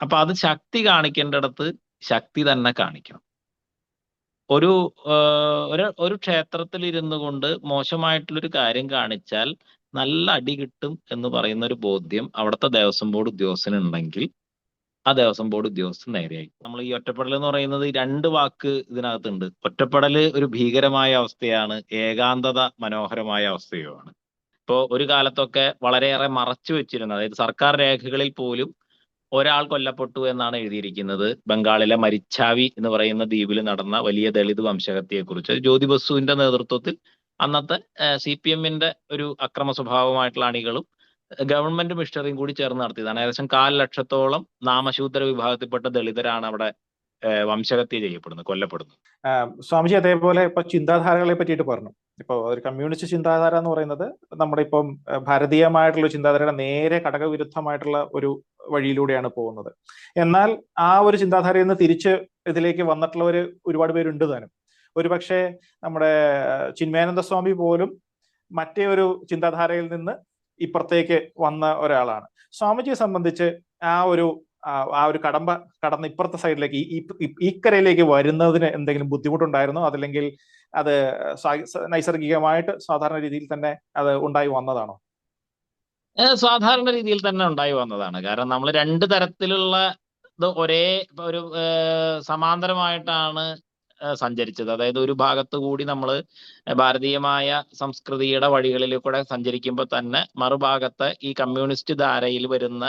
അപ്പൊ അത് ശക്തി കാണിക്കേണ്ടിടത്ത് ശക്തി തന്നെ കാണിക്കണം. ഒരു ഒരു ഒരു ക്ഷേത്രത്തിൽ ഇരുന്നു കൊണ്ട് മോശമായിട്ടുള്ളൊരു കാര്യം കാണിച്ചാൽ നല്ല അടി കിട്ടും എന്ന് പറയുന്ന ഒരു ബോധ്യം അവിടുത്തെ ദേവസ്വം ബോർഡ് ഉദ്യോഗസ്ഥനുണ്ടെങ്കിൽ ആ ദേവസ്വം ബോർഡ് ഉദ്യോഗസ്ഥൻ നേരെയായി. നമ്മൾ ഈ ഒറ്റപ്പെടൽ എന്ന് പറയുന്നത് രണ്ട് വാക്ക് ഇതിനകത്തുണ്ട്. ഒറ്റപ്പെടൽ ഒരു ഭീകരമായ അവസ്ഥയാണ് ഏകാന്തത മനോഹരമായ അവസ്ഥയുമാണ്. ഇപ്പോ ഒരു കാലത്തൊക്കെ വളരെയേറെ മറച്ചു വെച്ചിരുന്ന അതായത് സർക്കാർ രേഖകളിൽ പോലും ഒരാൾ കൊല്ലപ്പെട്ടു എന്നാണ് എഴുതിയിരിക്കുന്നത്. ബംഗാളിലെ മരിച്ചാവി എന്ന് പറയുന്ന ദ്വീപിൽ നടന്ന വലിയ ദളിത് വംശഹത്യയെക്കുറിച്ച്. ജ്യോതി ബസുവിന്റെ നേതൃത്വത്തിൽ അന്നത്തെ സി പി എമ്മിന്റെ ഒരു അക്രമ സ്വഭാവമായിട്ടുള്ള അണികളും ഗവൺമെന്റ് മിഷണറിയും കൂടി ചേർന്ന് നടത്തിയതാണ്. ഏകദേശം കാൽ ലക്ഷത്തോളം നാമശൂദ്ര വിഭാഗത്തിൽപ്പെട്ട ദളിതരാണ് അവിടെ വംശഹത്യ ചെയ്യപ്പെടുന്നു കൊല്ലപ്പെടുന്നു. സ്വാമിജി അതേപോലെ ഇപ്പൊ ചിന്താധാരകളെ പറ്റിയിട്ട് പറഞ്ഞു. ഇപ്പൊ ഒരു കമ്മ്യൂണിസ്റ്റ് ചിന്താധാര എന്ന് പറയുന്നത് നമ്മുടെ ഇപ്പം ഭാരതീയമായിട്ടുള്ള ചിന്താധാരയുടെ നേരെ ഘടകവിരുദ്ധമായിട്ടുള്ള ഒരു വഴിയിലൂടെയാണ് പോകുന്നത്. എന്നാൽ ആ ഒരു ചിന്താധാരയിൽ നിന്ന് തിരിച്ച് ഇതിലേക്ക് വന്നിട്ടുള്ളവർ ഒരുപാട് പേരുണ്ട് താനും. ഒരുപക്ഷെ നമ്മുടെ ചിന്മയാനന്ദ സ്വാമി പോലും മറ്റേ ഒരു ചിന്താധാരയിൽ നിന്ന് ഇപ്പുറത്തേക്ക് വന്ന ഒരാളാണ്. സ്വാമിജിയെ സംബന്ധിച്ച് ആ ഒരു ആ- ഒരു കടമ്പ കടന്ന് ഇപ്പുറത്തെ സൈഡിലേക്ക് ഈ- ഈ ഈ കരയിലേക്ക് വരുന്നതിന് എന്തെങ്കിലും ബുദ്ധിമുട്ടുണ്ടായിരുന്നോ? അതല്ലെങ്കിൽ അത് നൈസർഗികമായിട്ട് സാധാരണ രീതിയിൽ തന്നെ അത് ഉണ്ടായി വന്നതാണോ? സാധാരണ രീതിയിൽ തന്നെ ഉണ്ടായി വന്നതാണ്. കാരണം നമ്മൾ രണ്ട് തരത്തിലുള്ള ഇത് ഒരേ ഒരു സമാന്തരമായിട്ടാണ് സഞ്ചരിച്ചത്. അതായത് ഒരു ഭാഗത്ത് കൂടി നമ്മൾ ഭാരതീയമായ സംസ്കൃതിയുടെ വഴികളിൽ കൂടെ സഞ്ചരിക്കുമ്പോൾ തന്നെ മറുഭാഗത്ത് ഈ കമ്മ്യൂണിസ്റ്റ് ധാരയിൽ വരുന്ന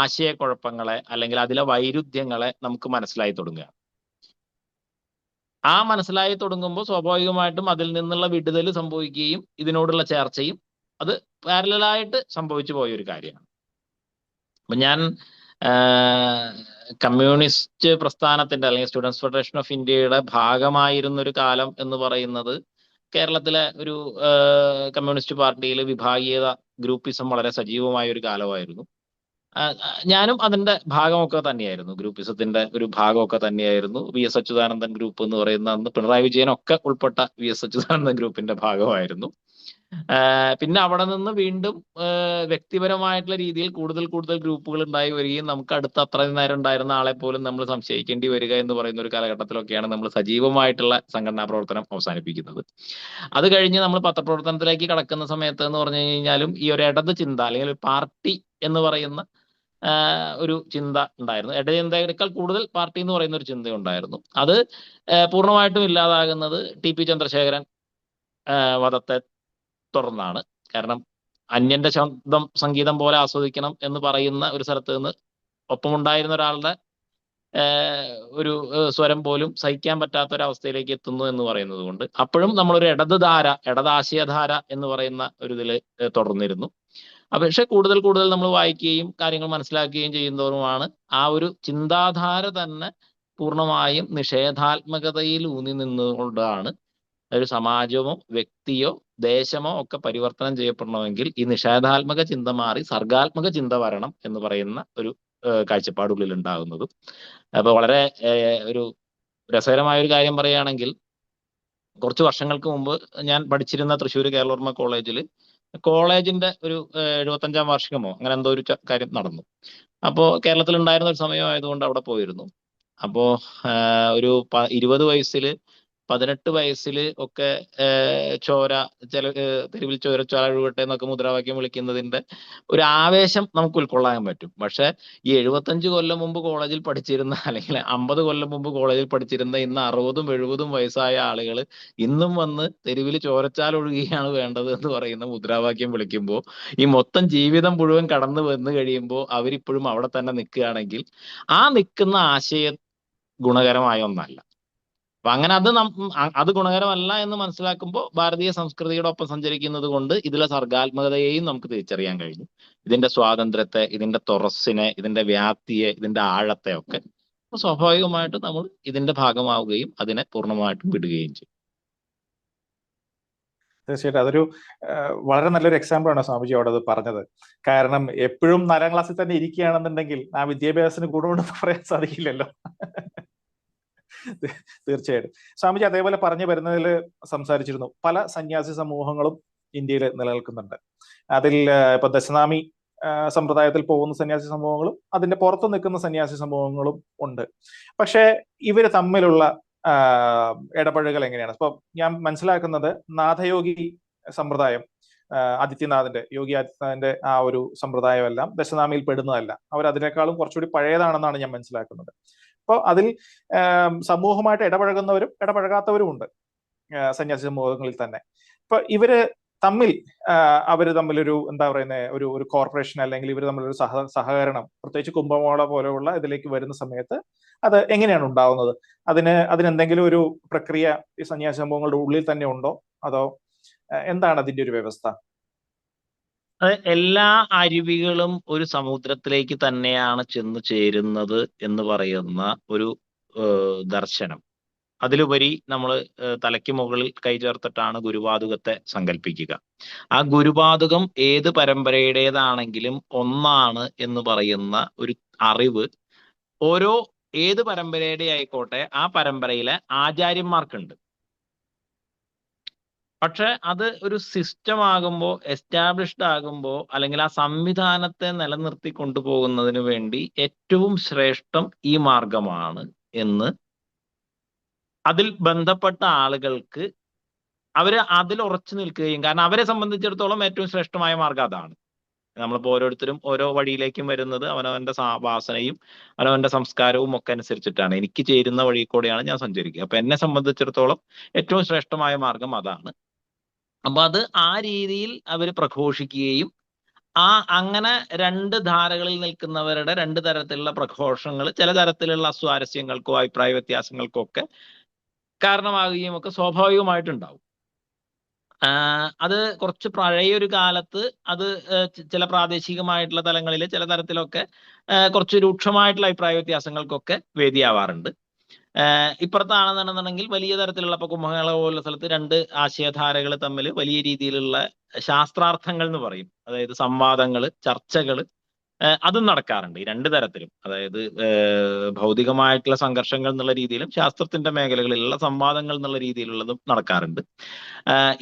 ആശയക്കുഴപ്പങ്ങളെ അല്ലെങ്കിൽ അതിലെ വൈരുദ്ധ്യങ്ങളെ നമുക്ക് മനസ്സിലായി തുടങ്ങുക. ആ മനസ്സിലായി തുടങ്ങുമ്പോൾ സ്വാഭാവികമായിട്ടും അതിൽ നിന്നുള്ള വിടുതൽ സംഭവിക്കുകയും ഇതിനോടുള്ള ചർച്ചയും അത് പാരലായിട്ട് സംഭവിച്ചു പോയ ഒരു കാര്യമാണ്. അപ്പൊ ഞാൻ കമ്മ്യൂണിസ്റ്റ് പ്രസ്ഥാനത്തിന്റെ അല്ലെങ്കിൽ സ്റ്റുഡൻസ് ഫെഡറേഷൻ ഓഫ് ഇന്ത്യയുടെ ഭാഗമായിരുന്ന ഒരു കാലം എന്ന് പറയുന്നത് കേരളത്തിലെ ഒരു കമ്മ്യൂണിസ്റ്റ് പാർട്ടിയിൽ വിഭാഗീയത ഗ്രൂപ്പിസം വളരെ സജീവമായ ഒരു കാലമായിരുന്നു. ഞാനും അതിന്റെ ഭാഗമൊക്കെ തന്നെയായിരുന്നു. ഗ്രൂപ്പിസത്തിന്റെ ഒരു ഭാഗമൊക്കെ തന്നെയായിരുന്നു. വി എസ് അച്യുതാനന്ദൻ ഗ്രൂപ്പ് എന്ന് പറയുന്ന അന്ന് പിണറായി വിജയൻ ഒക്കെ ഉൾപ്പെട്ട വി എസ് അച്യുതാനന്ദൻ ഗ്രൂപ്പിന്റെ ഭാഗമായിരുന്നു. പിന്നെ അവിടെ നിന്ന് വീണ്ടും വ്യക്തിപരമായിട്ടുള്ള രീതിയിൽ കൂടുതൽ കൂടുതൽ ഗ്രൂപ്പുകൾ ഉണ്ടായി വരികയും നമുക്ക് അടുത്ത അത്ര നേരം ഉണ്ടായിരുന്ന ആളെ പോലും നമ്മൾ സംശയിക്കേണ്ടി വരിക എന്ന് പറയുന്ന ഒരു കാലഘട്ടത്തിലൊക്കെയാണ് നമ്മൾ സജീവമായിട്ടുള്ള സംഘടനാ പ്രവർത്തനം അവസാനിപ്പിക്കുന്നത്. അത് കഴിഞ്ഞ് നമ്മൾ പത്രപ്രവർത്തനത്തിലേക്ക് കടക്കുന്ന സമയത്ത് എന്ന് പറഞ്ഞു കഴിഞ്ഞാലും ഈ ഒരു ഇടത് ചിന്ത അല്ലെങ്കിൽ പാർട്ടി എന്ന് പറയുന്ന ഒരു ചിന്ത ഉണ്ടായിരുന്നു. ഇട കൂടുതൽ പാർട്ടി എന്ന് പറയുന്ന ഒരു ചിന്ത ഉണ്ടായിരുന്നു അത് പൂർണമായിട്ടും ഇല്ലാതാകുന്നത് ടി പി ചന്ദ്രശേഖരൻ വധത്തെ തുടർന്നാണ്. കാരണം അന്യന്റെ ശബ്ദം സംഗീതം പോലെ ആസ്വദിക്കണം എന്ന് പറയുന്ന ഒരു സ്ഥലത്ത് നിന്ന് ഒപ്പമുണ്ടായിരുന്ന ഒരാളുടെ ഒരു സ്വരം പോലും സഹിക്കാൻ പറ്റാത്ത ഒരു അവസ്ഥയിലേക്ക് എത്തുന്നു എന്ന് പറയുന്നത് കൊണ്ട് അപ്പോഴും നമ്മളൊരു ഇടത് ധാര ഇടതാശയധാര എന്ന് പറയുന്ന ഒരു ഇതിൽ തുടർന്നിരുന്നു. പക്ഷെ കൂടുതൽ കൂടുതൽ നമ്മൾ വായിക്കുകയും കാര്യങ്ങൾ മനസ്സിലാക്കുകയും ചെയ്യുന്നവരുമാണ് ആ ഒരു ചിന്താധാര തന്നെ പൂർണമായും നിഷേധാത്മകതയിൽ ഊന്നി നിന്നുകൊണ്ടാണ് ഒരു സമാജമോ വ്യക്തിയോ ദേശമോ ഒക്കെ പരിവർത്തനം ചെയ്യപ്പെടണമെങ്കിൽ ഈ നിഷേധാത്മക ചിന്ത മാറി സർഗാത്മക ചിന്ത വരണം എന്ന് പറയുന്ന ഒരു കാഴ്ചപ്പാടുകളിൽ ഉണ്ടാകുന്നതും. അപ്പൊ വളരെ ഒരു രസകരമായ ഒരു കാര്യം പറയുകയാണെങ്കിൽ കുറച്ച് വർഷങ്ങൾക്ക് മുമ്പ് ഞാൻ പഠിച്ചിരുന്ന തൃശ്ശൂർ കേരളവർമ്മ കോളേജിൽ കോളേജിന്റെ ഒരു എഴുപത്തഞ്ചാം വാർഷികമോ അങ്ങനെ എന്തോ ഒരു കാര്യം നടന്നു. അപ്പോൾ കേരളത്തിൽ ഉണ്ടായിരുന്ന ഒരു സമയമായതുകൊണ്ട് അവിടെ പോയിരുന്നു. അപ്പോ ആഹ് ഒരു ഇരുപത് വയസ്സിൽ പതിനെട്ട് വയസ്സിൽ ഒക്കെ ചോര ചില തെരുവിൽ ചോര ചോര ഒഴുകട്ടെ എന്നൊക്കെ മുദ്രാവാക്യം വിളിക്കുന്നതിന്റെ ഒരു ആവേശം നമുക്ക് ഉൾക്കൊള്ളാൻ പറ്റും. പക്ഷെ ഈ എഴുപത്തഞ്ച് കൊല്ലം മുമ്പ് കോളേജിൽ പഠിച്ചിരുന്ന അല്ലെങ്കിൽ അമ്പത് കൊല്ലം മുമ്പ് കോളേജിൽ പഠിച്ചിരുന്ന ഇന്ന് അറുപതും എഴുപതും വയസ്സായ ആളുകൾ ഇന്നും വന്ന് തെരുവിൽ ചോരച്ചാൽ ഒഴുകുകയാണ് വേണ്ടത് എന്ന് പറയുന്ന മുദ്രാവാക്യം വിളിക്കുമ്പോൾ ഈ മൊത്തം ജീവിതം മുഴുവൻ കടന്നു വന്നു കഴിയുമ്പോൾ അവരിപ്പോഴും അവിടെ തന്നെ നിൽക്കുകയാണെങ്കിൽ ആ നിൽക്കുന്ന ആശയം ഗുണകരമായ ഒന്നല്ല. അപ്പൊ അങ്ങനെ അത് അത് ഗുണകരമല്ല എന്ന് മനസ്സിലാക്കുമ്പോൾ ഭാരതീയ സംസ്കൃതിയുടെ ഒപ്പം സഞ്ചരിക്കുന്നത് കൊണ്ട് ഇതിലെ സർഗാത്മകതയെയും നമുക്ക് തിരിച്ചറിയാൻ കഴിഞ്ഞു. ഇതിന്റെ സ്വാതന്ത്ര്യത്തെ ഇതിന്റെ തുറസ്സിനെ ഇതിന്റെ വ്യാപ്തിയെ ഇതിന്റെ ആഴത്തെ ഒക്കെ. സ്വാഭാവികമായിട്ടും നമ്മൾ ഇതിന്റെ ഭാഗമാവുകയും അതിനെ പൂർണമായിട്ടും വിടുകയും ചെയ്യും. തീർച്ചയായിട്ടും. അതൊരു വളരെ നല്ലൊരു എക്സാമ്പിൾ ആണ് സ്വാമിജി അവിടെ അത് പറഞ്ഞത്. കാരണം എപ്പോഴും നാലാം ക്ലാസ്സിൽ തന്നെ ഇരിക്കുകയാണെന്നുണ്ടെങ്കിൽ ആ വിദ്യാഭ്യാസത്തിന് ഗുണമുണ്ടെന്ന് പറയാൻ സാധിക്കില്ലല്ലോ. തീർച്ചയായിട്ടും. സ്വാമിജി അതേപോലെ പറഞ്ഞു വരുന്നതിൽ സംസാരിച്ചിരുന്നു. പല സന്യാസി സമൂഹങ്ങളും ഇന്ത്യയിൽ നിലനിൽക്കുന്നുണ്ട്. അതിൽ ഇപ്പൊ ദശനാമി സമ്പ്രദായത്തിൽ പോകുന്ന സന്യാസി സമൂഹങ്ങളും അതിന്റെ പുറത്ത് നിൽക്കുന്ന സന്യാസി സമൂഹങ്ങളും ഉണ്ട്. പക്ഷേ ഇവർ തമ്മിലുള്ള ഇടപഴകൽ എങ്ങനെയാണ്? ഇപ്പൊ ഞാൻ മനസ്സിലാക്കുന്നത് നാഥയോഗി സമ്പ്രദായം ആദിത്യനാഥിന്റെ യോഗി ആദിത്യനാഥിന്റെ ആ ഒരു സമ്പ്രദായമെല്ലാം ദശനാമിയിൽ പെടുന്നതല്ല. അവർ അതിനേക്കാളും കുറച്ചുകൂടി പഴയതാണെന്നാണ് ഞാൻ മനസ്സിലാക്കുന്നത്. അപ്പോൾ അതിൽ സമൂഹമായിട്ട് ഇടപഴകുന്നവരും ഇടപഴകാത്തവരും ഉണ്ട് സന്യാസി സമൂഹങ്ങളിൽ തന്നെ. ഇപ്പൊ ഇവർ തമ്മിൽ അവർ തമ്മിലൊരു എന്താ പറയുന്നത് ഒരു ഒരു കോർപ്പറേഷൻ അല്ലെങ്കിൽ ഇവർ തമ്മിലൊരു സഹ സഹകരണം പ്രത്യേകിച്ച് കുംഭമേള പോലെയുള്ള ഇതിലേക്ക് വരുന്ന സമയത്ത് അത് എങ്ങനെയാണ് ഉണ്ടാവുന്നത്? അതിന് അതിനെന്തെങ്കിലും ഒരു പ്രക്രിയ ഈ സന്യാസി സംഭവങ്ങളുടെ ഉള്ളിൽ തന്നെ ഉണ്ടോ? അതോ എന്താണ് അതിന്റെ ഒരു വ്യവസ്ഥ? എല്ലാ അരുവികളും ഒരു സമുദ്രത്തിലേക്ക് തന്നെയാണ് ചെന്ന് ചേരുന്നത് എന്ന് പറയുന്ന ഒരു ദർശനം. അതിലുപരി നമ്മൾ തലയ്ക്ക് മുകളിൽ കൈ ചേർത്തിട്ടാണ് ഗുരുവാതുകത്തെ സങ്കല്പിക്കുക ആ ഗുരുവാതുകം ഏത് പരമ്പരയുടേതാണെങ്കിലും ഒന്നാണ് എന്ന് പറയുന്ന ഒരു അറിവ് ഓരോ ഏത് പരമ്പരയുടെ ആയിക്കോട്ടെ ആ പരമ്പരയിലെ ആചാര്യന്മാർക്കുണ്ട്. പക്ഷെ അത് ഒരു സിസ്റ്റം ആകുമ്പോൾ എസ്റ്റാബ്ലിഷ്ഡ് ആകുമ്പോൾ അല്ലെങ്കിൽ ആ സംവിധാനത്തെ നിലനിർത്തി കൊണ്ടുപോകുന്നതിന് വേണ്ടി ഏറ്റവും ശ്രേഷ്ഠം ഈ മാർഗമാണ് എന്ന് അതിൽ ബന്ധപ്പെട്ട ആളുകൾക്ക് അവർ അതിൽ ഉറച്ചു നിൽക്കുകയും കാരണം അവരെ സംബന്ധിച്ചിടത്തോളം ഏറ്റവും ശ്രേഷ്ഠമായ മാർഗം അതാണ്. നമ്മളിപ്പോൾ ഓരോരുത്തരും ഓരോ വഴിയിലേക്കും വരുന്നത് അവനവന്റെ വാസനയും അവനവന്റെ സംസ്കാരവും ഒക്കെ അനുസരിച്ചിട്ടാണ്. എനിക്ക് ചേരുന്ന വഴി കൂടെയാണ് ഞാൻ സഞ്ചരിക്കുക. അപ്പൊ എന്നെ സംബന്ധിച്ചിടത്തോളം ഏറ്റവും ശ്രേഷ്ഠമായ മാർഗം അതാണ്. അപ്പൊ അത് ആ രീതിയിൽ അവർ പ്രഘോഷിക്കുകയും ആ അങ്ങനെ രണ്ട് ധാരകളിൽ നിൽക്കുന്നവരുടെ രണ്ട് തരത്തിലുള്ള പ്രഘോഷങ്ങൾ ചില തരത്തിലുള്ള അസ്വാരസ്യങ്ങൾക്കോ അഭിപ്രായ വ്യത്യാസങ്ങൾക്കോ ഒക്കെ കാരണമാകുകയും ഒക്കെ സ്വാഭാവികമായിട്ടുണ്ടാവും. അത് കുറച്ച് പഴയ ഒരു കാലത്ത് അത് ചില പ്രാദേശികമായിട്ടുള്ള തലങ്ങളിൽ ചില തരത്തിലൊക്കെ കുറച്ച് രൂക്ഷമായിട്ടുള്ള അഭിപ്രായ വ്യത്യാസങ്ങൾക്കൊക്കെ വേദിയാവാറുണ്ട്. ഇപ്പുറത്താണെന്നുണ്ടെന്നുണ്ടെങ്കിൽ വലിയ തരത്തിലുള്ള ഇപ്പൊ കുംഭമേള പോലുള്ള സ്ഥലത്ത് രണ്ട് ആശയധാരകൾ തമ്മിൽ വലിയ രീതിയിലുള്ള ശാസ്ത്രാർത്ഥങ്ങൾ എന്ന് പറയും. അതായത് സംവാദങ്ങൾ ചർച്ചകൾ അതും നടക്കാറുണ്ട് ഈ രണ്ട് തരത്തിലും. അതായത് ഭൗതികമായിട്ടുള്ള സംഘർഷങ്ങൾ എന്നുള്ള രീതിയിലും ശാസ്ത്രത്തിന്റെ മേഖലകളിലുള്ള സംവാദങ്ങൾ എന്നുള്ള രീതിയിലുള്ളതും നടക്കാറുണ്ട്.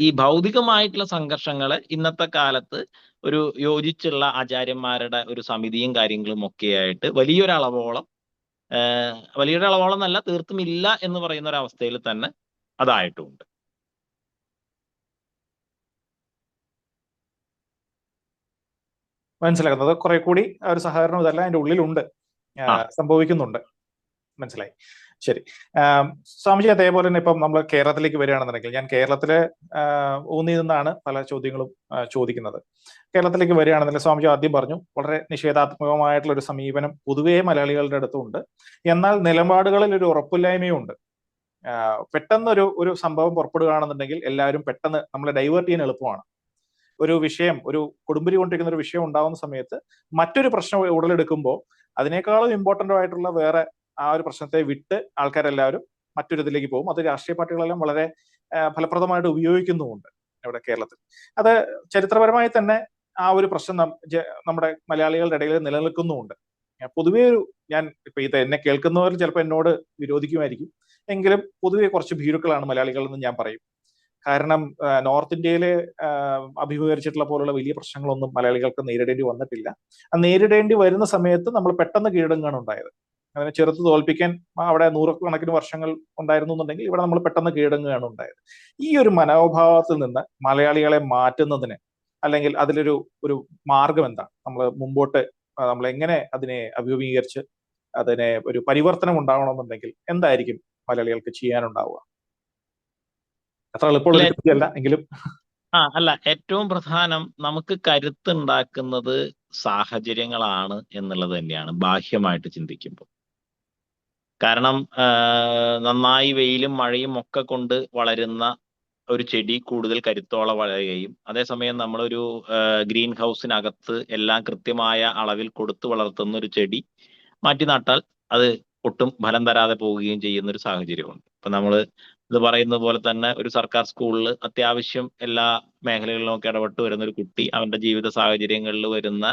ഈ ഭൗതികമായിട്ടുള്ള സംഘർഷങ്ങളെ ഇന്നത്തെ കാലത്ത് ഒരു യോജിച്ചുള്ള ആചാര്യന്മാരുടെ ഒരു സമിതിയും കാര്യങ്ങളും ഒക്കെയായിട്ട് വലിയൊരളവോളം ആഹ് വലിയൊരളവോളം എന്നല്ല തീർത്തും ഇല്ല എന്ന് പറയുന്ന ഒരു അവസ്ഥയിൽ തന്നെ അതായിട്ടുമുണ്ട്. മനസ്സിലാക്കുന്നത് കുറെ കൂടി ആ ഒരു സഹകരണം ഇതെല്ലാം അതിന്റെ ഉള്ളിലുണ്ട്. സംഭവിക്കുന്നുണ്ട്. മനസ്സിലായി. ശരി. സ്വാമിജി അതേപോലെ തന്നെ ഇപ്പം നമ്മൾ കേരളത്തിലേക്ക് വരികയാണെന്നുണ്ടെങ്കിൽ ഞാൻ കേരളത്തിലെ ഊന്നി നിന്നാണ് പല ചോദ്യങ്ങളും ചോദിക്കുന്നത്. കേരളത്തിലേക്ക് വരികയാണെന്നുണ്ടെങ്കിൽ സ്വാമിജി ആദ്യം പറഞ്ഞു വളരെ നിഷേധാത്മകമായിട്ടുള്ള ഒരു സമീപനം പൊതുവേ മലയാളികളുടെ അടുത്തുണ്ട്. എന്നാൽ നിലപാടുകളിൽ ഒരു ഉറപ്പില്ലായ്മയുണ്ട്. പെട്ടെന്നൊരു ഒരു സംഭവം പുറപ്പെടുകയാണെന്നുണ്ടെങ്കിൽ എല്ലാവരും പെട്ടെന്ന് നമ്മളെ ഡൈവേർട്ട് ചെയ്യാൻ എളുപ്പമാണ്. ഒരു വിഷയം ഒരു കുടുംബരി കൊണ്ടിരിക്കുന്ന ഒരു വിഷയം ഉണ്ടാകുന്ന സമയത്ത് മറ്റൊരു പ്രശ്നം ഉടലെടുക്കുമ്പോൾ അതിനേക്കാളും ഇമ്പോർട്ടന്റ് ആയിട്ടുള്ള വേറെ ആ ഒരു പ്രശ്നത്തെ വിട്ട് ആൾക്കാരെല്ലാവരും മറ്റൊരു ഇതിലേക്ക് പോകും. അത് രാഷ്ട്രീയ പാർട്ടികളെല്ലാം വളരെ ഫലപ്രദമായിട്ട് ഉപയോഗിക്കുന്നുമുണ്ട് ഇവിടെ കേരളത്തിൽ. അത് ചരിത്രപരമായി തന്നെ ആ ഒരു പ്രശ്നം നമ്മുടെ മലയാളികളുടെ ഇടയിൽ നിലനിൽക്കുന്നുമുണ്ട്. പൊതുവേ ഒരു ഞാൻ ഇപ്പൊ ഇത് എന്നെ കേൾക്കുന്നവർ ചിലപ്പോൾ എന്നോട് വിരോധിക്കുമായിരിക്കും. എങ്കിലും പൊതുവെ കുറച്ച് ഭീരുക്കളാണ് മലയാളികൾ എന്ന് ഞാൻ പറയും. കാരണം നോർത്ത് ഇന്ത്യയിൽ അഭിമുഖീകരിച്ചിട്ടുള്ള പോലുള്ള വലിയ പ്രശ്നങ്ങളൊന്നും മലയാളികൾക്ക് നേരിടേണ്ടി വന്നിട്ടില്ല. ആ നേരിടേണ്ടി വരുന്ന സമയത്ത് നമ്മൾ പെട്ടെന്ന് കീഴടങ്ങുകയാണ് ഉണ്ടായത്. അതിനെ ചെറുത്ത് തോൽപ്പിക്കാൻ അവിടെ നൂറുകണക്കിന് വർഷങ്ങൾ ഉണ്ടായിരുന്നു എന്നുണ്ടെങ്കിൽ ഇവിടെ നമ്മൾ പെട്ടെന്ന് കീഴടങ്ങുകയാണ് ഉണ്ടായത്. ഈ ഒരു മനോഭാവത്തിൽ നിന്ന് മലയാളികളെ മാറ്റുന്നതിന് അല്ലെങ്കിൽ അതിലൊരു ഒരു മാർഗം എന്താണ്? നമ്മൾ മുമ്പോട്ട് നമ്മൾ എങ്ങനെ അതിനെ അഭിമുഖീകരിച്ച് അതിനെ ഒരു പരിവർത്തനം ഉണ്ടാവണമെന്നുണ്ടെങ്കിൽ എന്തായിരിക്കും മലയാളികൾക്ക് ചെയ്യാനുണ്ടാവുക? അത്ര എളുപ്പമുള്ള എങ്കിലും. ആ അല്ല ഏറ്റവും പ്രധാനം നമുക്ക് കരുത്തുണ്ടാക്കുന്നത് സാഹചര്യങ്ങളാണ് എന്നുള്ളത് തന്നെയാണ് ബാഹ്യമായിട്ട് ചിന്തിക്കുമ്പോൾ. കാരണം നന്നായി വെയിലും മഴയും ഒക്കെ കൊണ്ട് വളരുന്ന ഒരു ചെടി കൂടുതൽ കരുത്തോളം വളരുകയും അതേസമയം നമ്മളൊരു ഗ്രീൻ ഹൗസിനകത്ത് എല്ലാം കൃത്യമായ അളവിൽ കൊടുത്തു വളർത്തുന്ന ഒരു ചെടി മാറ്റി നട്ടാൽ അത് ഒട്ടും ഫലം തരാതെ പോവുകയും ചെയ്യുന്ന ഒരു സാഹചര്യമുണ്ട്. ഇപ്പൊ നമ്മൾ ഇത് പറയുന്ന പോലെ തന്നെ ഒരു സർക്കാർ സ്കൂളിൽ അത്യാവശ്യം എല്ലാ മേഖലകളിലും ഒക്കെ ഇടപെട്ട് വരുന്ന ഒരു കുട്ടി അവന്റെ ജീവിത സാഹചര്യങ്ങളിൽ വരുന്ന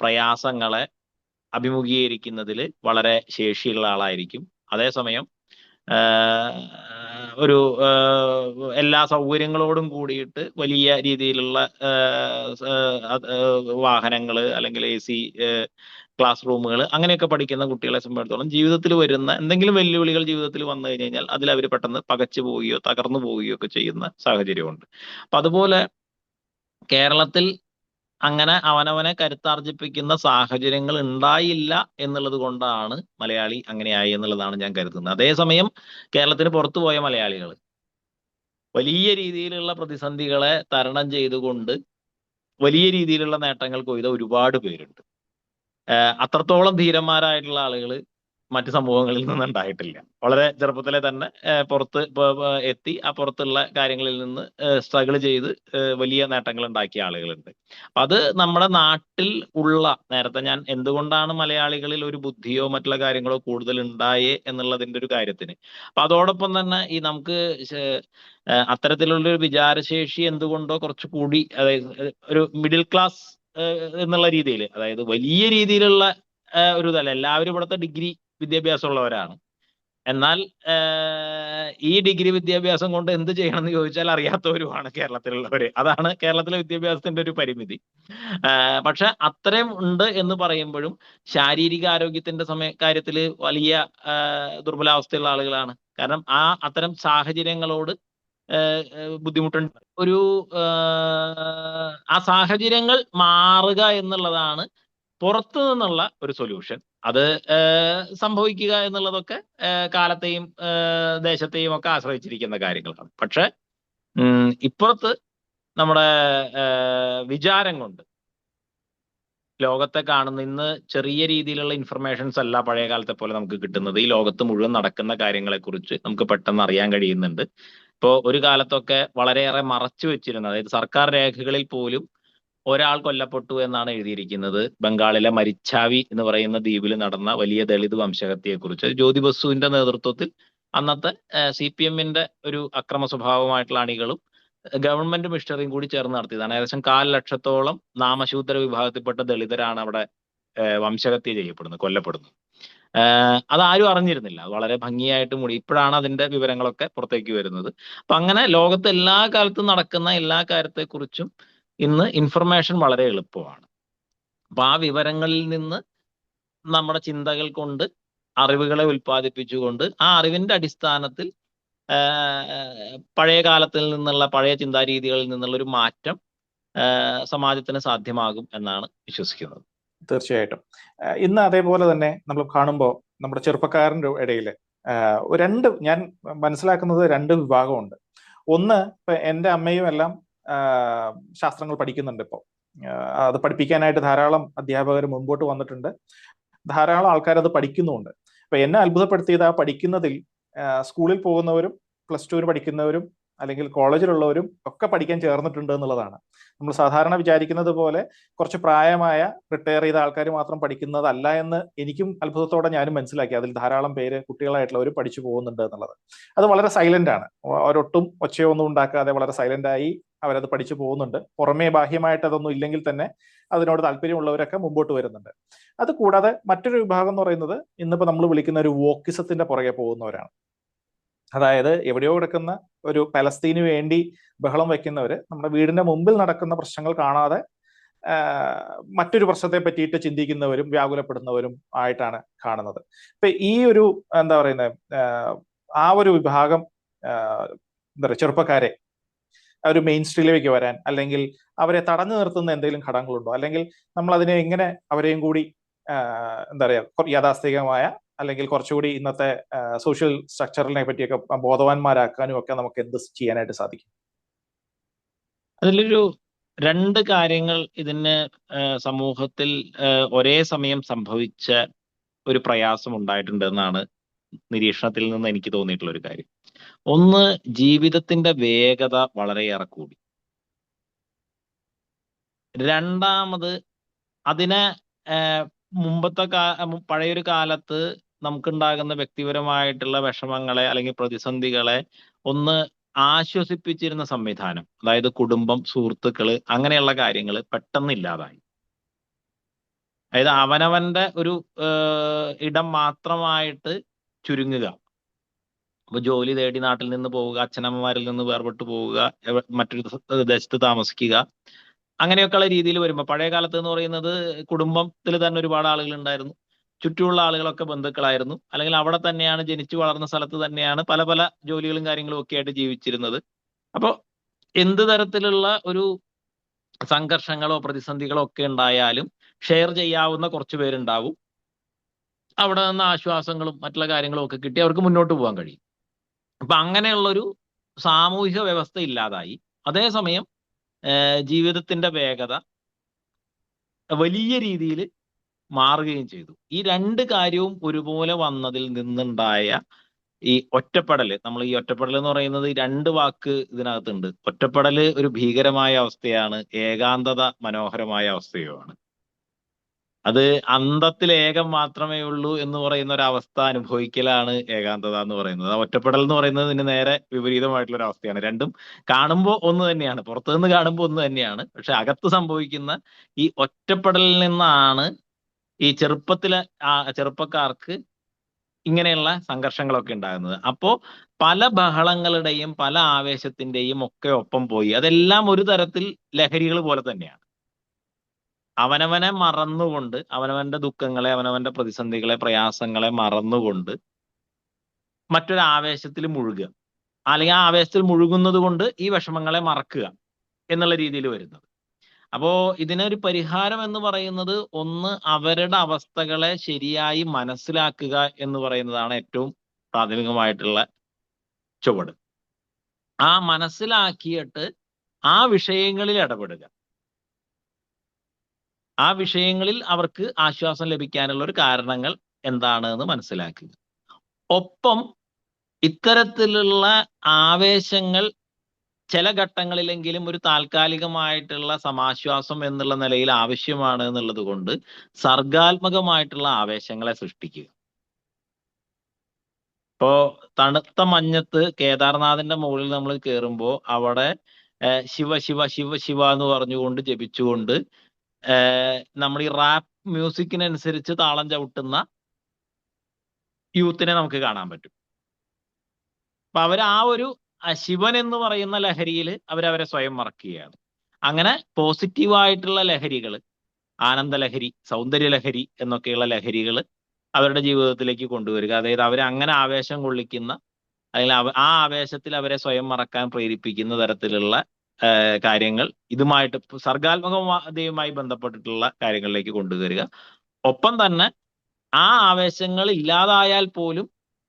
പ്രയാസങ്ങളെ അഭിമുഖീകരിക്കുന്നതിൽ വളരെ ശേഷിയുള്ള ആളായിരിക്കും. അതേസമയം ഒരു എല്ലാ സൗകര്യങ്ങളോടും കൂടിയിട്ട് വലിയ രീതിയിലുള്ള വാഹനങ്ങൾ അല്ലെങ്കിൽ എ സി ക്ലാസ് റൂമുകൾ അങ്ങനെയൊക്കെ പഠിക്കുന്ന കുട്ടികളെ സംബന്ധിച്ചിടത്തോളം ജീവിതത്തിൽ വരുന്ന എന്തെങ്കിലും വെല്ലുവിളികൾ ജീവിതത്തിൽ വന്നു കഴിഞ്ഞ് കഴിഞ്ഞാൽ അതിൽ അവർ പെട്ടെന്ന് പകച്ചു പോവുകയോ തകർന്നു പോവുകയോ ഒക്കെ ചെയ്യുന്ന സാഹചര്യമുണ്ട്. അപ്പൊ അതുപോലെ കേരളത്തിൽ അങ്ങനെ അവനവനെ കരുത്താർജിപ്പിക്കുന്ന സാഹചര്യങ്ങൾ ഉണ്ടായില്ല എന്നുള്ളത് കൊണ്ടാണ് മലയാളി അങ്ങനെയായി എന്നുള്ളതാണ് ഞാൻ കരുതുന്നത്. അതേസമയം കേരളത്തിന് പുറത്തു പോയ മലയാളികൾ വലിയ രീതിയിലുള്ള പ്രതിസന്ധികളെ തരണം ചെയ്തുകൊണ്ട് വലിയ രീതിയിലുള്ള നേട്ടങ്ങൾ കൊയ്ത ഒരുപാട് പേരുണ്ട്. അത്രത്തോളം ധീരന്മാരായിട്ടുള്ള ആളുകൾ മറ്റു സമൂഹങ്ങളിൽ നിന്ന് ഉണ്ടായിട്ടില്ല വളരെ ചെറുപ്പത്തിലെ തന്നെ പുറത്ത് എത്തി ആ പുറത്തുള്ള കാര്യങ്ങളിൽ നിന്ന് സ്ട്രഗിൾ ചെയ്ത് വലിയ നേട്ടങ്ങൾ ഉണ്ടാക്കിയ ആളുകളുണ്ട് അത് നമ്മുടെ നാട്ടിൽ ഉള്ള നേരത്തെ ഞാൻ എന്തുകൊണ്ടാണ് മലയാളികളിൽ ഒരു ബുദ്ധിയോ മറ്റുള്ള കാര്യങ്ങളോ കൂടുതൽ ഉണ്ടായേ എന്നുള്ളതിന്റെ ഒരു കാര്യത്തിന്. അപ്പൊ അതോടൊപ്പം തന്നെ ഈ നമുക്ക് അത്തരത്തിലുള്ള ഒരു വിചാരശേഷി എന്തുകൊണ്ടോ കുറച്ചുകൂടി അതായത് ഒരു മിഡിൽ ക്ലാസ് എന്നുള്ള രീതിയിൽ അതായത് വലിയ രീതിയിലുള്ള ഒരു ഇതല്ല. എല്ലാവരും ഇവിടുത്തെ ഡിഗ്രി വിദ്യാഭ്യാസം ഉള്ളവരാണ് എന്നാൽ ഈ ഡിഗ്രി വിദ്യാഭ്യാസം കൊണ്ട് എന്ത് ചെയ്യണം എന്ന് ചോദിച്ചാൽ അറിയാത്തവരുമാണ് കേരളത്തിലുള്ളവര്. അതാണ് കേരളത്തിലെ വിദ്യാഭ്യാസത്തിന്റെ ഒരു പരിമിതി. പക്ഷെ അത്രയും ഉണ്ട് എന്ന് പറയുമ്പോഴും ശാരീരിക ആരോഗ്യത്തിന്റെ സമയ കാര്യത്തിൽ വലിയ ദുർബലാവസ്ഥയുള്ള ആളുകളാണ്. കാരണം ആ അത്തരം സാഹചര്യങ്ങളോട് ബുദ്ധിമുട്ടുണ്ട്. ഒരു ആ സാഹചര്യങ്ങൾ മാറുക എന്നുള്ളതാണ് പുറത്തു നിന്നുള്ള ഒരു സൊല്യൂഷൻ. അത് സംഭവിക്കുക എന്നുള്ളതൊക്കെ കാലത്തെയും ദേശത്തെയും ഒക്കെ ആശ്രയിച്ചിരിക്കുന്ന കാര്യങ്ങളാണ്. പക്ഷെ ഇപ്പുറത്ത് നമ്മുടെ വിചാരം കൊണ്ട് ലോകത്തെ കാണുന്ന ഇന്ന് ചെറിയ രീതിയിലുള്ള ഇൻഫർമേഷൻസ് അല്ല പഴയ കാലത്തെ പോലെ നമുക്ക് കിട്ടുന്നത്. ഈ ലോകത്ത് മുഴുവൻ നടക്കുന്ന കാര്യങ്ങളെ കുറിച്ച് നമുക്ക് പെട്ടെന്ന് അറിയാൻ കഴിയുന്നുണ്ട്. ഇപ്പോൾ ഒരു കാലത്തൊക്കെ വളരെയേറെ മറച്ചു വെച്ചിരുന്ന അതായത് സർക്കാർ രേഖകളിൽ പോലും ഒരാൾ കൊല്ലപ്പെട്ടു എന്നാണ് എഴുതിയിരിക്കുന്നത്. ബംഗാളിലെ മരിച്ചാവി എന്ന് പറയുന്ന ദ്വീപിൽ നടന്ന വലിയ ദളിത് വംശഹത്യയെക്കുറിച്ച്. ജ്യോതി ബസുവിന്റെ നേതൃത്വത്തിൽ അന്നത്തെ സി പി എമ്മിന്റെ ഒരു അക്രമ സ്വഭാവമായിട്ടുള്ള അണികളും ഗവൺമെന്റ് മിഷണറിയും കൂടി ചേർന്ന് നടത്തിയതാണ്. ഏകദേശം കാൽ ലക്ഷത്തോളം നാമശൂദ്ര വിഭാഗത്തിൽപ്പെട്ട ദളിതരാണ് അവിടെ വംശഹത്യ ചെയ്യപ്പെടുന്നത് കൊല്ലപ്പെടുന്നത്. അതാരും അറിഞ്ഞിരുന്നില്ല. വളരെ ഭംഗിയായിട്ട് മൂടി ഇപ്പോഴാണ് അതിന്റെ വിവരങ്ങളൊക്കെ പുറത്തേക്ക് വരുന്നത്. അപ്പൊ അങ്ങനെ ലോകത്ത് എല്ലാ കാലത്തും നടക്കുന്ന എല്ലാ കാര്യത്തെക്കുറിച്ചും ഇന്ന് ഇൻഫർമേഷൻ വളരെ എളുപ്പമാണ്. അപ്പൊ ആ വിവരങ്ങളിൽ നിന്ന് നമ്മുടെ ചിന്തകൾ കൊണ്ട് അറിവുകളെ ഉൽപ്പാദിപ്പിച്ചുകൊണ്ട് ആ അറിവിന്റെ അടിസ്ഥാനത്തിൽ പഴയ കാലത്തിൽ നിന്നുള്ള പഴയ ചിന്താരീതികളിൽ നിന്നുള്ള ഒരു മാറ്റം സമാജത്തിന് സാധ്യമാകും എന്നാണ് വിശ്വസിക്കുന്നത്. തീർച്ചയായിട്ടും. ഇന്ന് അതേപോലെ തന്നെ നമ്മൾ കാണുമ്പോൾ നമ്മുടെ ചെറുപ്പക്കാരന്റെ ഇടയിൽ രണ്ട് ഞാൻ മനസ്സിലാക്കുന്നത് രണ്ട് വിഭാഗമുണ്ട്. ഒന്ന് ഇപ്പൊ എന്റെ അമ്മയും എല്ലാം ശാസ്ത്രങ്ങൾ പഠിക്കുന്നുണ്ട് ഇപ്പോൾ അത് പഠിപ്പിക്കാനായിട്ട് ധാരാളം അധ്യാപകർ മുമ്പോട്ട് വന്നിട്ടുണ്ട്. ധാരാളം ആൾക്കാർ അത് പഠിക്കുന്നുമുണ്ട്. അപ്പൊ എന്നെ അത്ഭുതപ്പെടുത്തിയത് ആ പഠിക്കുന്നതിൽ സ്കൂളിൽ പോകുന്നവരും പ്ലസ് ടുവിന് പഠിക്കുന്നവരും അല്ലെങ്കിൽ കോളേജിലുള്ളവരും ഒക്കെ പഠിക്കാൻ ചേർന്നിട്ടുണ്ട് എന്നുള്ളതാണ്. നമ്മൾ സാധാരണ വിചാരിക്കുന്നത് പോലെ കുറച്ച് പ്രായമായ റിട്ടയർ ചെയ്ത ആൾക്കാർ മാത്രം പഠിക്കുന്നതല്ല എന്ന് എനിക്കും അത്ഭുതത്തോടെ ഞാനും മനസ്സിലാക്കി. അതിൽ ധാരാളം പേര് കുട്ടികളായിട്ടുള്ളവർ പഠിച്ചു പോകുന്നുണ്ട് എന്നുള്ളത്. അത് വളരെ സൈലന്റ് ആണ്. അവരൊട്ടും ഒച്ചയൊന്നും ഉണ്ടാക്കാതെ വളരെ സൈലന്റ് ആയി അവരത് പഠിച്ചു പോകുന്നുണ്ട്. പുറമേ ബാഹ്യമായിട്ട് അതൊന്നും ഇല്ലെങ്കിൽ തന്നെ അതിനോട് താല്പര്യമുള്ളവരൊക്കെ മുമ്പോട്ട് വരുന്നുണ്ട്. അത് കൂടാതെ മറ്റൊരു വിഭാഗം എന്ന് പറയുന്നത് ഇന്നിപ്പോൾ നമ്മൾ വിളിക്കുന്ന ഒരു വോക്കിസത്തിന്റെ പുറകെ പോകുന്നവരാണ്. അതായത് എവിടെയോ കിടക്കുന്ന ഒരു പലസ്തീന് വേണ്ടി ബഹളം വെക്കുന്നവര് നമ്മുടെ വീടിന്റെ മുമ്പിൽ നടക്കുന്ന പ്രശ്നങ്ങൾ കാണാതെ മറ്റൊരു പ്രശ്നത്തെ പറ്റിയിട്ട് ചിന്തിക്കുന്നവരും വ്യാകുലപ്പെടുന്നവരും ആയിട്ടാണ് കാണുന്നത്. ഇപ്പൊ ഈ ഒരു എന്താ പറയുന്നത് ആ ഒരു വിഭാഗം എന്താ പറയുക ചെറുപ്പക്കാരെ ഒരു മെയിൻ സ്ട്രീമിലേക്ക് വരാൻ അല്ലെങ്കിൽ അവരെ തടഞ്ഞു നിർത്തുന്ന എന്തെങ്കിലും ഘടകങ്ങളുണ്ടോ? അല്ലെങ്കിൽ നമ്മൾ അതിനെ എങ്ങനെ അവരെയും കൂടി എന്താ പറയുക യാഥാസ്ഥികമായ അല്ലെങ്കിൽ കുറച്ചുകൂടി ഇന്നത്തെ സോഷ്യൽ സ്ട്രക്ചറിനെ പറ്റിയൊക്കെ ബോധവാന്മാരാക്കാനും ഒക്കെ നമുക്ക് എന്ത് ചെയ്യാനായിട്ട് സാധിക്കും? അതിലൊരു രണ്ട് കാര്യങ്ങൾ ഇതിന് സമൂഹത്തിൽ ഒരേ സമയം സംഭവിച്ച ഒരു പ്രയാസം ഉണ്ടായിട്ടുണ്ട് എന്നാണ് നിരീക്ഷണത്തിൽ നിന്ന് എനിക്ക് തോന്നിയിട്ടുള്ള ഒരു കാര്യം. ഒന്ന് ജീവിതത്തിന്റെ വേഗത വളരെയേറെ കൂടി. രണ്ടാമത് അതിനെ മുമ്പത്തെ കാ പഴയൊരു കാലത്ത് നമുക്കുണ്ടാകുന്ന വ്യക്തിപരമായിട്ടുള്ള വിഷമങ്ങളെ അല്ലെങ്കിൽ പ്രതിസന്ധികളെ ഒന്ന് ആശ്വസിപ്പിച്ചിരുന്ന സംവിധാനം അതായത് കുടുംബം സുഹൃത്തുക്കൾ അങ്ങനെയുള്ള കാര്യങ്ങൾ പെട്ടെന്ന് ഇല്ലാതായി അതായത് അവനവന്റെ ഒരു ഇടം മാത്രമായിട്ട് ചുരുങ്ങുക. അപ്പൊ ജോലി തേടി നാട്ടിൽ നിന്ന് പോവുക അച്ഛനമ്മമാരിൽ നിന്ന് വേർപെട്ടു പോവുക മറ്റൊരു ദേശത്ത് താമസിക്കുക. അങ്ങനെയൊക്കെയുള്ള രീതിയിൽ വരുമ്പോൾ പഴയ കാലത്ത് എന്ന് പറയുന്നത് കുടുംബത്തിൽ തന്നെ ഒരുപാട് ആളുകൾ ഉണ്ടായിരുന്നു. ചുറ്റുമുള്ള ആളുകളൊക്കെ ബന്ധുക്കളായിരുന്നു. അല്ലെങ്കിൽ അവിടെ തന്നെയാണ് ജനിച്ചു വളർന്ന സ്ഥലത്ത് തന്നെയാണ് പല പല ജോലികളും കാര്യങ്ങളും ഒക്കെ ആയിട്ട് ജീവിച്ചിരുന്നത്. അപ്പോൾ എന്ത് തരത്തിലുള്ള ഒരു സംഘർഷങ്ങളോ പ്രതിസന്ധികളോ ഒക്കെ ഉണ്ടായാലും ഷെയർ ചെയ്യാവുന്ന കുറച്ച് പേരുണ്ടാവും. അവിടെ നിന്ന് ആശ്വാസങ്ങളും മറ്റുള്ള കാര്യങ്ങളും ഒക്കെ കിട്ടി അവർക്ക് മുന്നോട്ട് പോകാൻ കഴിയും. അപ്പൊ അങ്ങനെയുള്ളൊരു സാമൂഹിക വ്യവസ്ഥ ഇല്ലാതായി. അതേസമയം ജീവിതത്തിന്റെ വേഗത വലിയ രീതിയിൽ മാറുകയും ചെയ്തു. ഈ രണ്ട് കാര്യവും ഒരുപോലെ വന്നതിൽ നിന്നുണ്ടായ ഈ ഒറ്റപ്പെടൽ നമ്മൾ ഈ ഒറ്റപ്പെടൽ എന്ന് പറയുന്നത് രണ്ട് വാക്ക് ഇതിനകത്തുണ്ട്. ഒറ്റപ്പെടൽ ഒരു ഭീകരമായ അവസ്ഥയാണ് ഏകാന്തത മനോഹരമായ അവസ്ഥയുമാണ്. അത് അന്തത്തിൽ ഏകം മാത്രമേ ഉള്ളൂ എന്ന് പറയുന്ന ഒരു അവസ്ഥ അനുഭവിക്കലാണ് ഏകാന്തത എന്ന് പറയുന്നത്. ഒറ്റപ്പെടൽ എന്ന് പറയുന്നത് ഇതിന് നേരെ വിപരീതമായിട്ടുള്ള ഒരു അവസ്ഥയാണ്. രണ്ടും കാണുമ്പോൾ ഒന്ന് തന്നെയാണ്. പുറത്തു നിന്ന് കാണുമ്പോൾ ഒന്ന് തന്നെയാണ്. പക്ഷെ അകത്ത് സംഭവിക്കുന്ന ഈ ഒറ്റപ്പെടലിൽ നിന്നാണ് ഈ ചെറുപ്പത്തിലെ ആ ചെറുപ്പക്കാർക്ക് ഇങ്ങനെയുള്ള സംഘർഷങ്ങളൊക്കെ ഉണ്ടാകുന്നത്. അപ്പോ പല ബഹളങ്ങളുടെയും പല ആവേശത്തിന്റെയും ഒക്കെ ഒപ്പം പോയി. അതെല്ലാം ഒരു തരത്തിൽ ലഹരികൾ പോലെ തന്നെയാണ്. അവനവനെ മറന്നുകൊണ്ട് അവനവന്റെ ദുഃഖങ്ങളെ അവനവന്റെ പ്രതിസന്ധികളെ പ്രയാസങ്ങളെ മറന്നുകൊണ്ട് മറ്റൊരു ആവേശത്തിൽ മുഴുകുക. അല്ലെങ്കിൽ ആ ആവേശത്തിൽ മുഴുകുന്നത് കൊണ്ട് ഈ വിഷമങ്ങളെ മറക്കുക എന്നുള്ള രീതിയിൽ വരുന്നത്. അപ്പോ ഇതിനൊരു പരിഹാരം എന്ന് പറയുന്നത് ഒന്ന് അവരുടെ അവസ്ഥകളെ ശരിയായി മനസ്സിലാക്കുക എന്ന് പറയുന്നതാണ് ഏറ്റവും പ്രാഥമികമായിട്ടുള്ള ചുവട്. ആ മനസ്സിലാക്കിയിട്ട് ആ വിഷയങ്ങളിൽ ഇടപെടുക. ആ വിഷയങ്ങളിൽ അവർക്ക് ആശ്വാസം ലഭിക്കാനുള്ള ഒരു കാരണങ്ങൾ എന്താണ് എന്ന് മനസ്സിലാക്കുക. ഒപ്പം ഇത്തരത്തിലുള്ള ആവേശങ്ങൾ ചില ഘട്ടങ്ങളിലെങ്കിലും ഒരു താൽക്കാലികമായിട്ടുള്ള സമാശ്വാസം എന്നുള്ള നിലയിൽ ആവശ്യമാണ് എന്നുള്ളത് കൊണ്ട് സർഗാത്മകമായിട്ടുള്ള ആവേശങ്ങളെ സൃഷ്ടിക്കുക. ഇപ്പോ തണുത്ത മഞ്ഞത്ത് കേദാർനാഥിന്റെ മുകളിൽ നമ്മൾ കയറുമ്പോൾ അവിടെ ശിവ ശിവ ശിവ ശിവ എന്ന് പറഞ്ഞുകൊണ്ട് ജപിച്ചുകൊണ്ട് നമ്മൾ ഈ റാപ്പ് മ്യൂസിക്കിനനുസരിച്ച് താളം ചവിട്ടുന്ന യൂത്തിനെ നമുക്ക് കാണാൻ പറ്റും. അപ്പൊ അവർ ആ ഒരു ശിവൻ എന്ന് പറയുന്ന ലഹരിയിൽ അവരവരെ സ്വയം മറക്കുകയാണ്. അങ്ങനെ പോസിറ്റീവായിട്ടുള്ള ലഹരികൾ ആനന്ദലഹരി സൗന്ദര്യലഹരി എന്നൊക്കെയുള്ള ലഹരികൾ അവരുടെ ജീവിതത്തിലേക്ക് കൊണ്ടുവരിക. അതായത് അവരെ അങ്ങനെ ആവേശം കൊള്ളിക്കുന്ന അല്ലെങ്കിൽ ആ ആവേശത്തിൽ അവരെ സ്വയം മറക്കാൻ പ്രേരിപ്പിക്കുന്ന തരത്തിലുള്ള കാര്യങ്ങൾ ഇതുമായിട്ട് സർഗാത്മകതയുമായി ബന്ധപ്പെട്ടിട്ടുള്ള കാര്യങ്ങളിലേക്ക് കൊണ്ടുവരിക. ഒപ്പം തന്നെ ആ ആവേശങ്ങൾ ഇല്ലാതായാൽ പോലും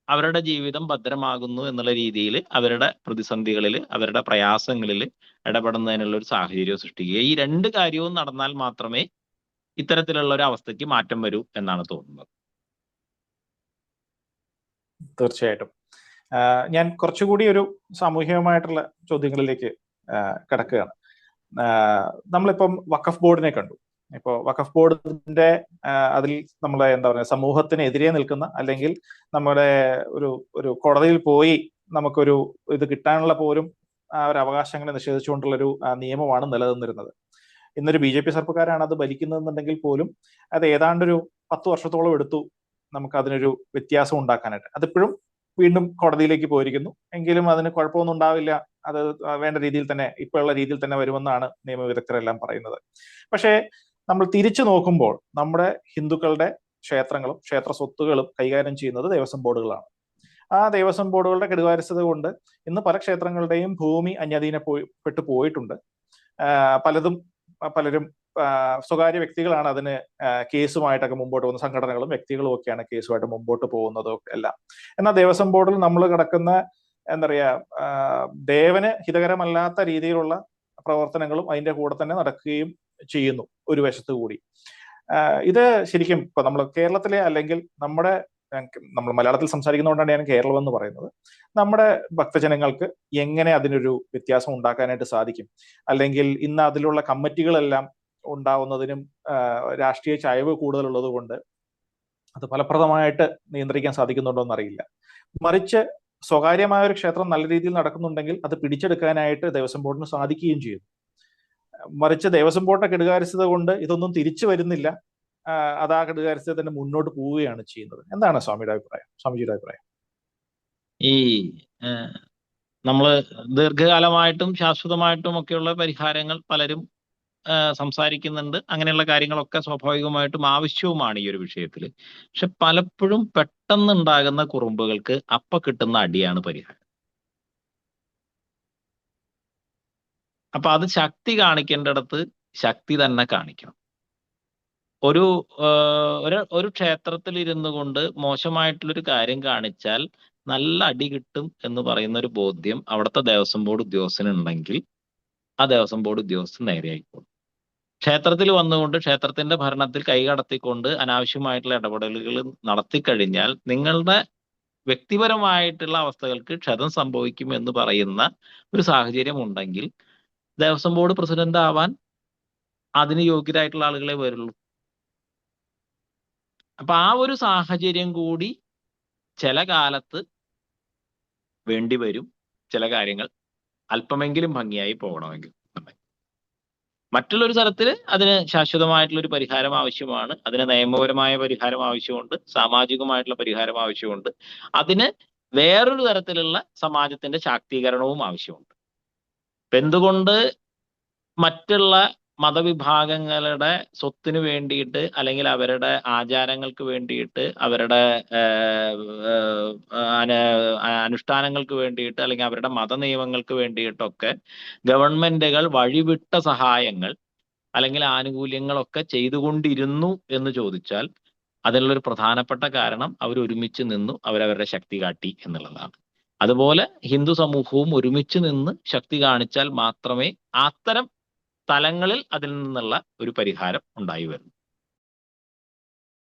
അവരുടെ ജീവിതം ഭദ്രമാകുന്നു എന്നുള്ള രീതിയിൽ അവരുടെ പ്രതിസന്ധികളിൽ അവരുടെ പ്രയാസങ്ങളിൽ ഇടപെടുന്നതിനുള്ള ഒരു സാഹചര്യം സൃഷ്ടിക്കുക. ഈ രണ്ട് കാര്യവും നടന്നാൽ മാത്രമേ ഇത്തരത്തിലുള്ള ഒരു അവസ്ഥയ്ക്ക് മാറ്റം വരൂ എന്നാണ് തോന്നുന്നത്. തീർച്ചയായിട്ടും. ഞാൻ കുറച്ചുകൂടി ഒരു സാമൂഹികമായിട്ടുള്ള ചോദ്യങ്ങളിലേക്ക് കിടക്കുകയാണ്. നമ്മളിപ്പം വഖഫ് ബോർഡിനെ കണ്ടു. ഇപ്പോൾ വഖഫ് ബോർഡിന്റെ അതിൽ നമ്മളെ എന്താ പറയുക സമൂഹത്തിനെതിരെ നിൽക്കുന്ന അല്ലെങ്കിൽ നമ്മുടെ ഒരു ഒരു കോടതിയിൽ പോയി നമുക്കൊരു ഇത് കിട്ടാനുള്ള പോലും ആ ഒരു അവകാശങ്ങളെ നിഷേധിച്ചുകൊണ്ടുള്ള ഒരു നിയമമാണ് നിലനിന്നിരുന്നത്. ഇന്നൊരു ബി ജെ പി സർക്കാരാണ് അത് ഭരിക്കുന്നതെന്നുണ്ടെങ്കിൽ പോലും അത് ഏതാണ്ടൊരു പത്ത് വർഷത്തോളം എടുത്തു നമുക്ക് അതിനൊരു വ്യത്യാസം ഉണ്ടാക്കാനായിട്ട്. അതിപ്പോഴും വീണ്ടും കോടതിയിലേക്ക് പോയിരിക്കുന്നു. എങ്കിലും അതിന് കുഴപ്പമൊന്നും ഉണ്ടാവില്ല. അത് വേണ്ട രീതിയിൽ തന്നെ ഇപ്പോഴുള്ള രീതിയിൽ തന്നെ വരുമെന്നാണ് നിയമവിദഗ്ധരെല്ലാം പറയുന്നത്. പക്ഷേ നമ്മൾ തിരിച്ചു നോക്കുമ്പോൾ നമ്മുടെ ഹിന്ദുക്കളുടെ ക്ഷേത്രങ്ങളും ക്ഷേത്ര സ്വത്തുകളും കൈകാര്യം ചെയ്യുന്നത് ദേവസ്വം ബോർഡുകളാണ്. ആ ദേവസ്വം ബോർഡുകളുടെ കെടുകാര്യസ്ഥത കൊണ്ട് ഇന്ന് പല ക്ഷേത്രങ്ങളുടെയും ഭൂമി അന്യധീന പോയി പെട്ടു പോയിട്ടുണ്ട്. പലതും പലരും സ്വകാര്യ വ്യക്തികളാണ് അതിന് കേസുമായിട്ടൊക്കെ മുമ്പോട്ട് പോകുന്ന സംഘടനകളും വ്യക്തികളും ഒക്കെയാണ് കേസുമായിട്ട് മുമ്പോട്ട് പോകുന്നതും എല്ലാം. എന്നാൽ ദേവസ്വം ബോർഡിൽ നമ്മൾ കിടക്കുന്ന എന്താ പറയാ ദേവന് ഹിതകരമല്ലാത്ത രീതിയിലുള്ള പ്രവർത്തനങ്ങളും അതിന്റെ കൂടെ തന്നെ നടക്കുകയും ചെയ്യുന്നു ഒരു വശത്തു കൂടി. ഇത് ശരിക്കും ഇപ്പൊ നമ്മൾ കേരളത്തിലെ അല്ലെങ്കിൽ നമ്മുടെ നമ്മൾ മലയാളത്തിൽ സംസാരിക്കുന്നതുകൊണ്ടാണ് ഞാൻ കേരളം എന്ന് പറയുന്നത്. നമ്മുടെ ഭക്തജനങ്ങൾക്ക് എങ്ങനെ അതിനൊരു വ്യത്യാസം ഉണ്ടാക്കാനായിട്ട് സാധിക്കും? അല്ലെങ്കിൽ ഇന്ന് അതിലുള്ള കമ്മിറ്റികളെല്ലാം ഉണ്ടാവുന്നതിനും രാഷ്ട്രീയ ചായവ് കൂടുതലുള്ളത് കൊണ്ട് അത് ഫലപ്രദമായിട്ട് നിയന്ത്രിക്കാൻ സാധിക്കുന്നുണ്ടോ എന്നറിയില്ല. മറിച്ച് സ്വകാര്യമായ ഒരു ക്ഷേത്രം നല്ല രീതിയിൽ നടക്കുന്നുണ്ടെങ്കിൽ അത് പിടിച്ചെടുക്കാനായിട്ട് ദേവസ്വം ബോർഡിന് സാധിക്കുകയും ചെയ്യും. മറിച്ച് ദേവസ്വം ബോർഡിന്റെ കെടുകാര്യസ്ഥത കൊണ്ട് ഇതൊന്നും തിരിച്ചു വരുന്നില്ല. അത് ആ തന്നെ മുന്നോട്ട് പോവുകയാണ് ചെയ്യുന്നത്. എന്താണ് സ്വാമിയുടെ അഭിപ്രായം? സ്വാമിജിയുടെ അഭിപ്രായം. ഈ നമ്മൾ ദീർഘകാലമായിട്ടും ശാശ്വതമായിട്ടും ഒക്കെയുള്ള പരിഹാരങ്ങൾ പലരും സംസാരിക്കുന്നുണ്ട്. അങ്ങനെയുള്ള കാര്യങ്ങളൊക്കെ സ്വാഭാവികമായിട്ടും ആവശ്യവുമാണ് ഈ ഒരു വിഷയത്തിൽ പക്ഷെ പലപ്പോഴും പെട്ടെന്നുണ്ടാകുന്ന കുറുമ്പുകൾക്ക് അപ്പ കിട്ടുന്ന അടിയാണ് പരിഹാരം. അപ്പൊ അത് ശക്തി കാണിക്കേണ്ടിടത്ത് ശക്തി തന്നെ കാണിക്കണം. ഒരു ഒരു ഒരു ക്ഷേത്രത്തിൽ ഇരുന്നു കൊണ്ട് മോശമായിട്ടുള്ളൊരു കാര്യം കാണിച്ചാൽ നല്ല അടി കിട്ടും എന്ന് പറയുന്ന ഒരു ബോധ്യം അവിടുത്തെ ദേവസ്വം ബോർഡ് ഉദ്യോഗസ്ഥനുണ്ടെങ്കിൽ ആ ദേവസ്വം ബോർഡ് ഉദ്യോഗസ്ഥൻ നേരെയായിക്കോളും. ക്ഷേത്രത്തിൽ വന്നുകൊണ്ട് ക്ഷേത്രത്തിന്റെ ഭരണത്തിൽ കൈകടത്തിക്കൊണ്ട് അനാവശ്യമായിട്ടുള്ള ഇടപെടലുകൾ നടത്തിക്കഴിഞ്ഞാൽ നിങ്ങളുടെ വ്യക്തിപരമായിട്ടുള്ള അവസ്ഥകൾക്ക് ക്ഷതം സംഭവിക്കും എന്ന് പറയുന്ന ഒരു സാഹചര്യം ഉണ്ടെങ്കിൽ ദേവസ്വം ബോർഡ് പ്രസിഡന്റ് ആവാൻ അതിന് യോഗ്യരായിട്ടുള്ള ആളുകളെ വരുള്ളൂ. അപ്പൊ ആ ഒരു സാഹചര്യം കൂടി ചില കാലത്ത് വേണ്ടി വരും. ചില കാര്യങ്ങൾ അല്പമെങ്കിലും ഭംഗിയായി പോകണമെങ്കിൽ. മറ്റുള്ളൊരു തരത്തിൽ അതിന് ശാശ്വതമായിട്ടുള്ള ഒരു പരിഹാരം ആവശ്യമാണ്. അതിന് നിയമപരമായ പരിഹാരം ആവശ്യമുണ്ട്. സാമാജികമായിട്ടുള്ള പരിഹാരം ആവശ്യമുണ്ട്. അതിന് വേറൊരു തരത്തിലുള്ള സമാജത്തിന്റെ ശാക്തീകരണവും ആവശ്യമുണ്ട്. എന്തുകൊണ്ട് മറ്റുള്ള മതവിഭാഗങ്ങളുടെ സ്വത്തിന് വേണ്ടിയിട്ട് അല്ലെങ്കിൽ അവരുടെ ആചാരങ്ങൾക്ക് വേണ്ടിയിട്ട് അവരുടെ അനുഷ്ഠാനങ്ങൾക്ക് വേണ്ടിയിട്ട് അല്ലെങ്കിൽ അവരുടെ മത നിയമങ്ങൾക്ക് വേണ്ടിയിട്ടൊക്കെ ഗവൺമെന്റുകൾ വഴിവിട്ട സഹായങ്ങൾ അല്ലെങ്കിൽ ആനുകൂല്യങ്ങളൊക്കെ ചെയ്തുകൊണ്ടിരുന്നു എന്ന് ചോദിച്ചാൽ അതിനുള്ളൊരു പ്രധാനപ്പെട്ട കാരണം അവർ ഒരുമിച്ച് നിന്നു അവരവരുടെ ശക്തി കാട്ടി എന്നുള്ളതാണ്. അതുപോലെ ഹിന്ദു സമൂഹവും ഒരുമിച്ച് നിന്ന് ശക്തി കാണിച്ചാൽ മാത്രമേ അത്തരം തലങ്ങളിൽ അതിൽ നിന്നുള്ള ഒരു പരിഹാരം ഉണ്ടായി വരും